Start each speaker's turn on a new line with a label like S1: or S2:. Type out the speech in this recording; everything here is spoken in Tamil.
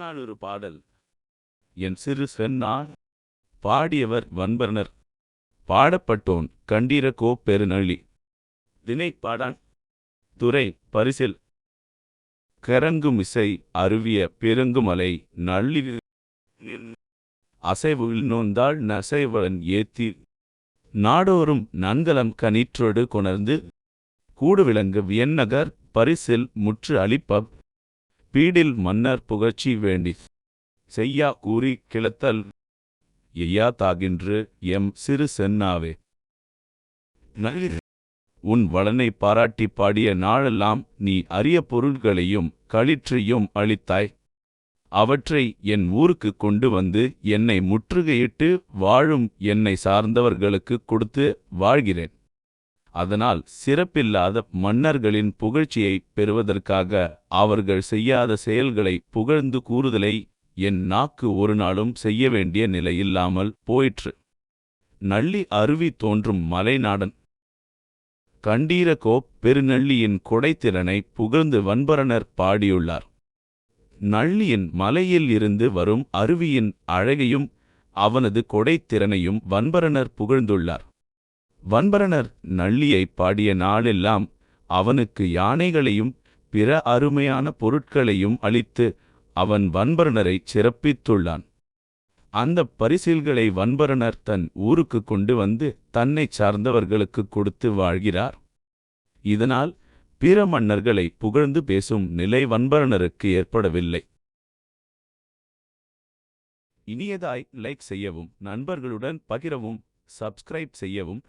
S1: புறநானூறு பாடல். என் சிறு சென்னா பாடியவர் வன்பர்ணர். பாடப்பட்டோன் கண்டீரகோ பெருநழி பாடான் துறை பரிசில். கரங்குமிசை அருவிய பெருங்குமலை நள்ளி அசைவுள் நோந்தாள் நசைவன் ஏத்தி. நாடோறும் நன்கலம் கனிற்றொடு கொணர்ந்து. கூடுவிலங்கு வியன்னகர் பரிசில் முற்று அளிப்பப் பீடில் மன்னர் புகழ்ச்சி வேண்டி செய்யா கூறி கிளத்தல் எய்யா தாகின்று எம் சிறு சென்னாவே. உன் வளனை பாராட்டி பாடிய நாளெல்லாம் நீ அரிய பொருள்களையும் களிற்றையும் அளித்தாய். அவற்றை என் ஊருக்கு கொண்டு வந்து என்னை முற்றுகையிட்டு வாழும் என்னை சார்ந்தவர்களுக்கு கொடுத்து வாழ்கிறேன். அதனால் சிறப்பில்லாத மன்னர்களின் புகழ்ச்சியைப் பெறுவதற்காக அவர்கள் செய்யாத செயல்களை புகழ்ந்து கூறுதலை என் நாக்கு ஒரு நாளும் செய்ய வேண்டிய நிலையில்லாமல் போயிற்று. நள்ளி அருவி தோன்றும் மலைநாடன். கண்டீரகோப் பெருநள்ளியின் கொடைத்திறனை புகழ்ந்து வன்பரணர் பாடியுள்ளார். நள்ளியின் மலையில் இருந்து வரும் அருவியின் அழகையும் அவனது கொடைத்திறனையும் வன்பரணர் புகழ்ந்துள்ளார். வன்பரணர் நள்ளியை பாடிய நாளெல்லாம் அவனுக்கு யானைகளையும் பிற அருமையான பொருட்களையும் அளித்து அவன் வன்பரணரை சிறப்பித்துள்ளான். அந்தப் பரிசில்களை வன்பரணர் தன் ஊருக்கு கொண்டு வந்து தன்னைச் சார்ந்தவர்களுக்கு கொடுத்து வாழ்கிறார். இதனால் பிற மன்னர்களை புகழ்ந்து பேசும் நிலை வன்பரணருக்கு ஏற்படவில்லை. இனியதாய் லைக் செய்யவும் நண்பர்களுடன் பகிரவும் சப்ஸ்கிரைப் செய்யவும்